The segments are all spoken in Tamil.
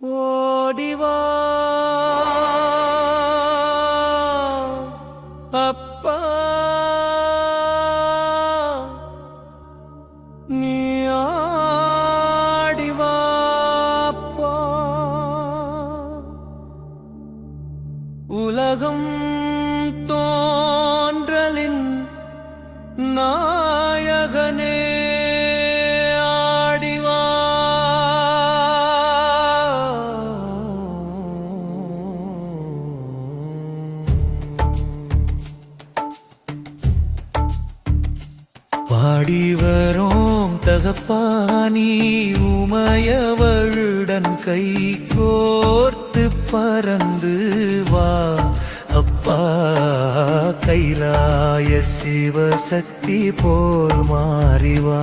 ஓடிவா. அப்பா. நீ ஆடிவா உலகம் தோன்றலின் நான் பாடி வரோம் தகப்பானி உமையவளுடன் கை கோர்த்து பறந்து வா. அப்பா கைலாய சிவசக்தி போல் மாறிவா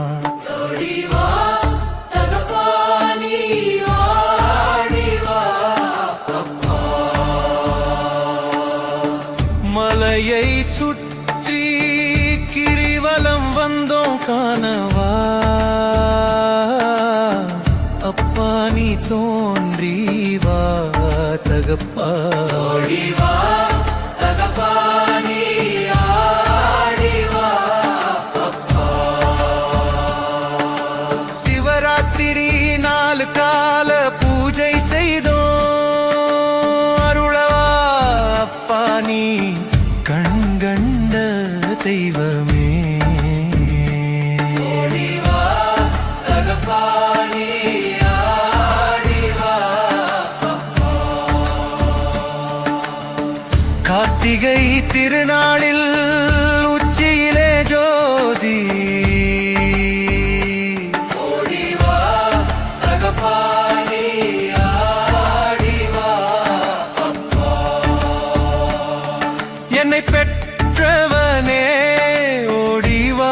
மலையை சுற்றி வந்தோம் காணவா அப்பா நீ தோன்றி வா தகப்பா சிவராத்திரி நாலு கால பூஜை செய்தோம் அருளவா அப்பா நீ கண்கண்ட தெய்வமே. கார்த்திகை திருநாளில் உச்சியிலே ஜோதி. என்னை பெற்றவனே ஓடிவா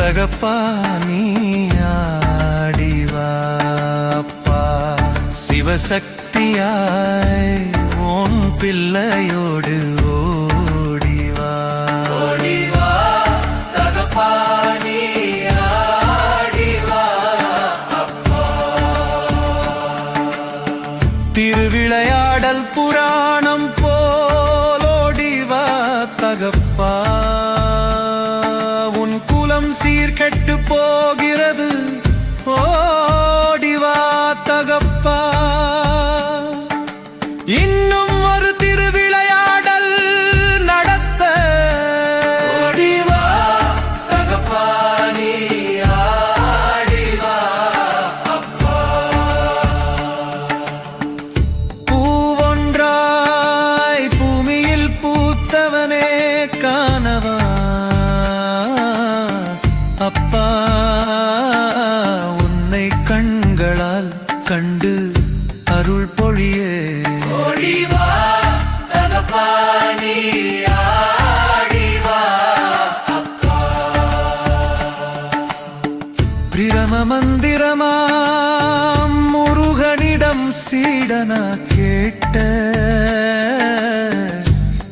தகப்பா நீ ஆடிவா அப்பா. சிவசக்தியாய் உன் பிள்ளையோடு திருவிளையாடல் புராணம் போலோடிவா தகப்பா. உன் குலம் சீர்கெட்டு போகிறது. ஓடிவா தகப்பா. இன்னும் ஒரு திருவிழா கண்டு அருள் பொழியே. பிரம மந்திரமாம் முருகனிடம் சீடனா கேட்ட.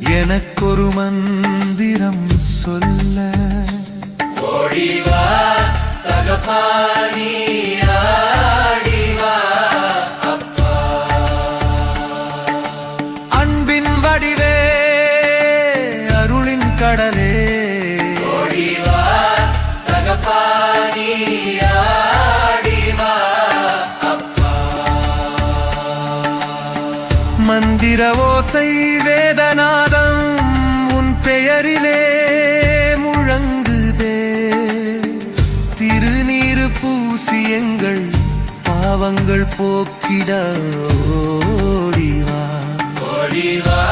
எனக்கொரு மந்திரம் சொல்ல. அன்பின் மந்திர ஓசை வேதநாதம் உன் பெயரிலே முழங்குதே. திருநீரு பூசி எங்கள் பாவங்கள் போக்கிட ஓடிவா. ஓடிவா.